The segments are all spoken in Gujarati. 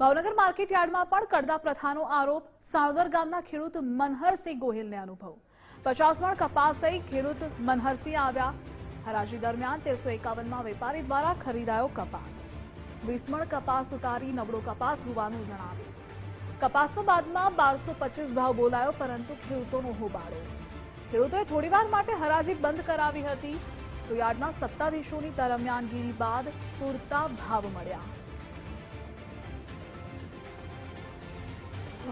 ભાવનગર માર્કેટ યાર્ડમાં પણ કડદા પ્રથાનો આરોપ. સાણોદર ગામના ખેડૂત મનહરસિંહ ગોહિલને અનુભવ. પચાસ મણ કપાસ થઈ ખેડૂત મનહરસિંહ આવ્યા. હરાજી દરમિયાન તેરસો એકાવનમાં વેપારી દ્વારા ખરીદાયો કપાસ. વીસ મણ કપાસ ઉતારી નબળો કપાસ હોવાનું જણાવ્યું. કપાસનો બાદમાં બારસો પચીસ ભાવ બોલાયો, પરંતુ ખેડૂતોનો હોબાળો. ખેડૂતોએ થોડીવાર માટે હરાજી બંધ કરાવી હતી. તો યાર્ડના સત્તાધીશોની દરમિયાનગીરી બાદ પૂરતા ભાવ મળ્યા.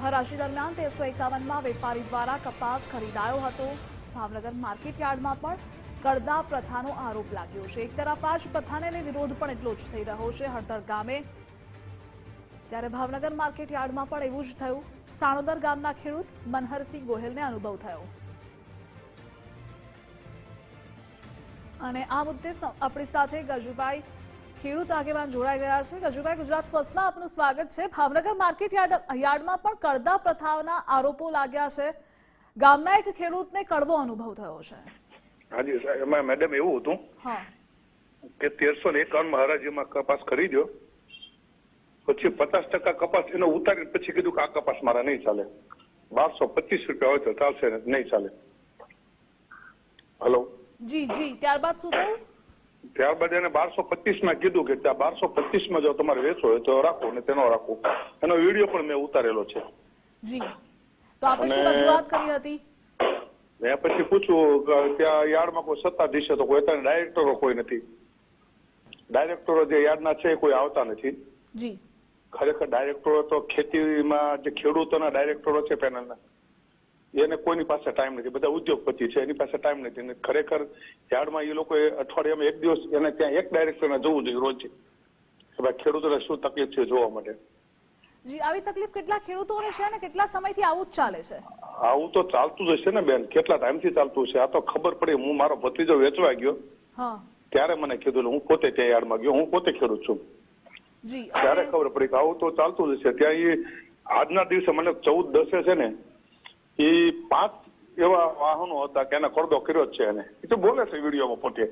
હરાશી દરમિયાન તેરસો એકાવનમાં વેપારી દ્વારા કપાસ ખરીદાયો હતો. ભાવનગર માર્કેટ યાર્ડમાં પણ કડદા પ્રથાનો આરોપ લાગ્યો છે. એક તરફ આ જ પ્રથાને વિરોધ પણ એટલો જ થઈ રહ્યો છે હળદર ગામે. ત્યારે ભાવનગર માર્કેટ યાર્ડમાં પણ એવું જ થયું. સાણોદર ગામના ખેડૂત મનહરસિંહ ગોહિલને અનુભવ થયો. અને આ મુદ્દે આપણી સાથે ગજુભાઈ ખેડૂત આગેવાન જોડાઈ ગયા છે. રજુભાઈ ગુજરાત ફર્સ્ટમાં આપનું સ્વાગત છે. ભાવનગર માર્કેટ યાર્ડ યાર્ડમાં પણ કડદા પ્રથાના આરોપો લાગ્યા છે. ગામના એક ખેડૂતને કડવો અનુભવ થયો છે. હાજી સાહેબ એમાં મેડમ એવું હતું કે તેરસો ને એકાવનમાં હરાજીમાં કપાસ ખરીદ્યો. પછી પચાસ ટકા કપાસ એનો ઉતારી પછી કીધું કે આ કપાસ મારા નહીં ચાલે. બારસો પચીસ રૂપિયા હોય તો ચાલશે નહીં ચાલે. હલો જી જી. ત્યારબાદ શું થયું? ત્યારબાદ એને બારસો પચીસમાં કીધું કે ત્યાં બારસો પચીસમાં જો તમારે વેચવો હોય તો રાખો ને તેનો રાખો. એનો વીડિયો પણ મેં ઉતારેલો છે. જી. તો આપે શું રજૂઆત કરી હતી? મેં પછી પૂછ્યું કે ત્યાં યાર્ડમાં કોઈ સત્તાધીશ તો કોઈ અત્યારે ડાયરેક્ટરો કોઈ નથી. ડાયરેક્ટરો જે યાર્ડના છે એ કોઈ આવતા નથી. જી. ખરેખર ડાયરેક્ટરો તો ખેતીમાં જે ખેડૂતોના ડાયરેક્ટરો છે પેનલના. એને કોઈની પાસે ટાઈમ નથી. બધા ઉદ્યોગપતિ છે એની પાસે ટાઈમ નથી. અને ખરેખર યાર્ડમાં એ લોકોએ અઠવાડિયામાં એક દિવસ એને ત્યાં એક ડાયરેક્ટરને જવું જોઈએ રોજ. ભાઈ ખેડૂતોને શું તકલીફ છે જોવા માટે? જી આવી તકલીફ કેટલા ખેડૂતોને છે અને કેટલા સમયથી આવું જ ચાલે છે? આવું તો ચાલતું જ હશે ને બેન. કેટલા ટાઈમથી ચાલતું છે આ તો ખબર પડી. હું મારો ભત્રીજો વેચવા ગયો. હા. ત્યારે મને કીધું હું પોતે ત્યાં યાર્ડમાં ગયો. હું પોતે ખેડૂત છું. જી ત્યારે ખબર પડી કે આવું તો ચાલતું જ હશે. ત્યાં એ આજના દિવસે મને ચૌદ દસે છે ને એ પાંચ એવા વાહનો હતા કે એને કરદો કર્યો જ છે એને. એ તો બોલે છે વિડીયોમાં પોતે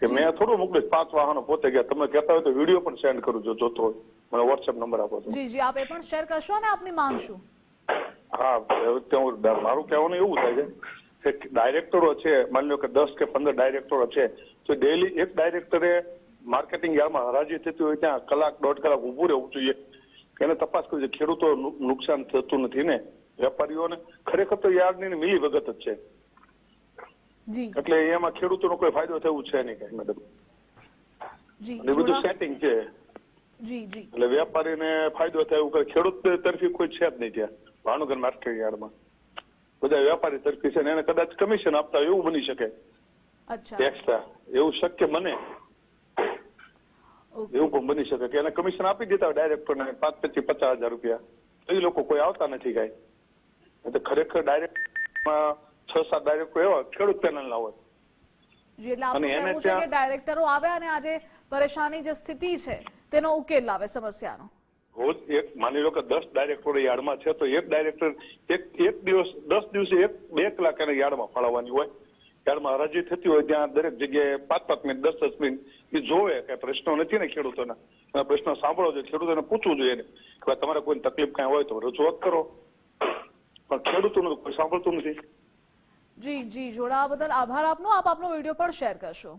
કે મેં થોડું મોકલ્યું પાંચ વાહનો પોતે ગયા. તમે કહેતા હોય તો વીડિયો પણ સેન્ડ કરું જો જોતો હોય. મને વોટ્સએપ નંબર આપો તો. જી જી આપ એ પણ શેર કરશો અને આપની માંગ શું? હા હવે તો હું ડ- મારું કહેવાનું એવું થાય છે કે ડાયરેક્ટરો છે માની લો કે દસ કે પંદર ડાયરેક્ટરો છે તો ડેલી એક ડાયરેક્ટરે માર્કેટિંગ યાર્ડમાં હરાજી થતી હોય ત્યાં કલાક દોઢ કલાક ઊભું રહેવું જોઈએ. એને તપાસ કરવી જોઈએ ખેડૂતો નુકસાન થતું નથી ને. વેપારીઓને ખરેખર તો યાર્ડની મિલી ભગત જ છે. એટલે એમાં ખેડૂતોનો કોઈ ફાયદો થયું છે નહીં કઈ મેડમ. એ બધું સેટિંગ છે. એટલે વેપારીને ફાયદો થાય એવું ખેડૂત તરફી કોઈ છે જ નહીં ત્યાં ભાવનગર માર્કેટ યાર્ડમાં. બધા વેપારી તરફી છે એને કદાચ કમિશન આપતા હોય એવું બની શકે. એક્સ્ટ્રા એવું શક્ય બને. એવું પણ બની શકે કે એને કમિશન આપી દેતા હોય પણ પાંચ પચીસ પચાસ હજાર રૂપિયા. એ લોકો કોઈ આવતા નથી કાંઈ. એટલે ખરેખર ડાયરેક્ટમાં છ સાત ડાયરેક્ટર એવા ખેડૂત પેનલના હોય. જી એટલે આપનું અને કહેવું છે કે ડાયરેક્ટરો આવે અને આજે પરેશાની જે સ્થિતિ છે તેનો ઉકેલ લાવે સમસ્યાનો. રોજ એક માની લો કે દસ ડાયરેક્ટરો યાર્ડમાં છે તો એક ડાયરેક્ટર એક એક દિવસ દસ દિવસે એક બે કલાક એને યાર્ડમાં ફાળવવાની હોય. યાર્ડમાં હરાજી થતી હોય ત્યાં દરેક જગ્યાએ પાંચ પાંચ મિનિટ દસ દસ મિનિટ એ જોવે કે પ્રશ્નો નથી ને ખેડૂતોના. પ્રશ્નો સાંભળો જોઈએ ખેડૂતોને પૂછવું જોઈએ કે તમારે કોઈ તકલીફ કાંઈ હોય તો રજૂઆત કરો. પણ ખેડૂતોનું કોઈ સાંભળતું નથી. જી જી જોડાવા બદલ આભાર આપનો. આપ આપનો વીડિયો પણ શેર કરશો.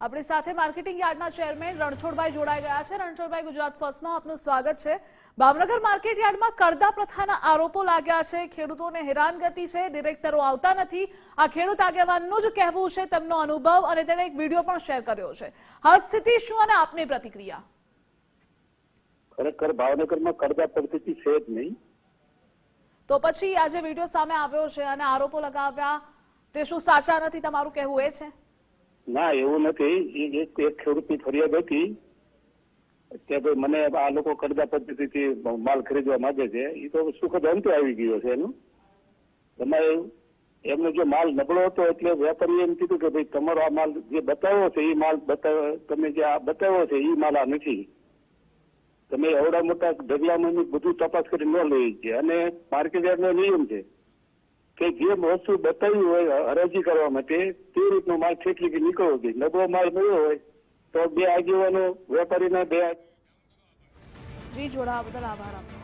આપણી સાથે માર્કેટિંગ યાર્ડના ચેરમેન રણછોડભાઈ જોડાઈ ગયા છે. રણછોડભાઈ ગુજરાત ફર્સ્ટમાં આપનું સ્વાગત છે. ભાવનગર માર્કેટ યાર્ડમાં કરદા પ્રથાના આરોપો લાગ્યા છે. ખેડૂતોને હેરાનગતિ છે. ડિરેક્ટરો આવતા નથી. આ ખેડૂત આગેવાનનું જ કહેવું છે તેમનો અનુભવ અને તેણે એક વીડિયો પણ શેર કર્યો છે. હાલ સ્થિતિ શું અને આપની પ્રતિક્રિયા? ખરેખર ભાવનગરમાં કરદા પરિસ્થિતિ છે જ નહીં. તો પછી આજે વીડિયો સામે આવ્યો છે અને આરોપો લગાવ્યા. તે શું સાચા નથી? તમારું કહેવું એ છે? ના, એવું નથી. એ એક ખેડૂતની ફરિયાદ હતી કે ભાઈ મને આ લોકો કડદા પદ્ધતિથી માલ ખરીદવા માંગે છે. એ તો સુખદ અંતે આવી ગયો છે એનું. તમારે એમનો જે માલ નબળો હતો એટલે વેપારીએ એમ કીધું કે ભાઈ તમારો આ માલ જે બતાવ્યો છે એ માલ બતાવ, તમે જે આ બતાવ્યો છે એ માલ આ નથી. તમે એવડા મોટા ઢગલામાં બધું તપાસ કરી ન લઈ છે. અને માર્કેટ નો નિયમ છે કે જે વસ્તુ બતાવી હોય હરાજી કરવા માટે તે રીતનો માલ ઠેકલી કે નીકળવો જોઈએ. નબળો માલ મળ્યો હોય તો બે આગેવાનો, વેપારીના બે જોડાવા બદલ આભાર